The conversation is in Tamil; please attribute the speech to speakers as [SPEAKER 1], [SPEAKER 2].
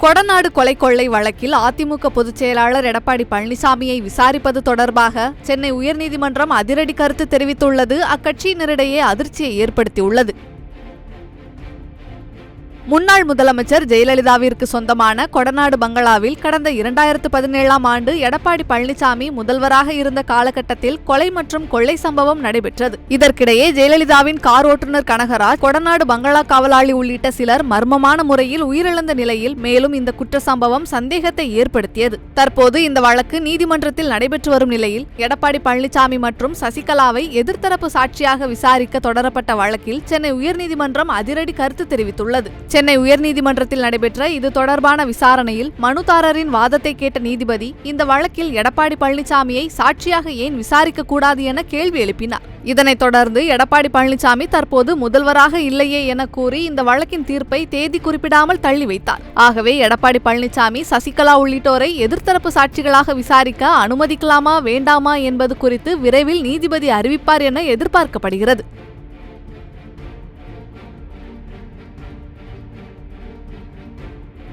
[SPEAKER 1] கொடநாடு கொலை கொள்ளை வழக்கில் அதிமுக பொதுச் செயலாளர் எடப்பாடி பழனிசாமியை விசாரிப்பது தொடர்பாக சென்னை உயர்நீதிமன்றம் அதிரடி கருத்து தெரிவித்துள்ளது. அக்கட்சியினரிடையே அதிர்ச்சியை ஏற்படுத்தியுள்ளது. முன்னாள் முதலமைச்சர் ஜெயலலிதாவிற்கு சொந்தமான கொடநாடு பங்களாவில் கடந்த இரண்டாயிரத்து பதினேழாம் ஆண்டு எடப்பாடி பழனிசாமி முதல்வராக இருந்த காலகட்டத்தில் கொலை மற்றும் கொள்ளை சம்பவம் நடைபெற்றது. இதற்கிடையே ஜெயலலிதாவின் கார் ஓட்டுநர் கனகராஜ் கொடநாடு பங்களா காவலாளி உள்ளிட்ட சிலர் மர்மமான முறையில் உயிரிழந்த நிலையில் மேலும் இந்த குற்ற சம்பவம் சந்தேகத்தை ஏற்படுத்தியது. தற்போது இந்த வழக்கு நீதிமன்றத்தில் நடைபெற்று வரும் நிலையில் எடப்பாடி பழனிசாமி மற்றும் சசிகலாவை எதிர்த்தரப்பு சாட்சியாக விசாரிக்க தொடரப்பட்ட வழக்கில் சென்னை உயர்நீதிமன்றம் அதிரடி கருத்து தெரிவித்துள்ளது. சென்னை உயர்நீதிமன்றத்தில் நடைபெற்ற இது தொடர்பான விசாரணையில் மனுதாரரின் வாதத்தை கேட்ட நீதிபதி இந்த வழக்கில் எடப்பாடி பழனிசாமியை சாட்சியாக ஏன் விசாரிக்க கூடாது என கேள்வி எழுப்பினார். இதனைத் தொடர்ந்து எடப்பாடி பழனிசாமி தற்போது முதல்வராக இல்லையே என கூறி இந்த வழக்கின் தீர்ப்பை தேதி குறிப்பிடாமல் தள்ளி வைத்தார். ஆகவே எடப்பாடி பழனிசாமி சசிகலா உள்ளிட்டோரை எதிர்த்தரப்பு சாட்சிகளாக விசாரிக்க அனுமதிக்கலாமா வேண்டாமா என்பது குறித்து விரைவில் நீதிபதி அறிவிப்பார் என எதிர்பார்க்கப்படுகிறது.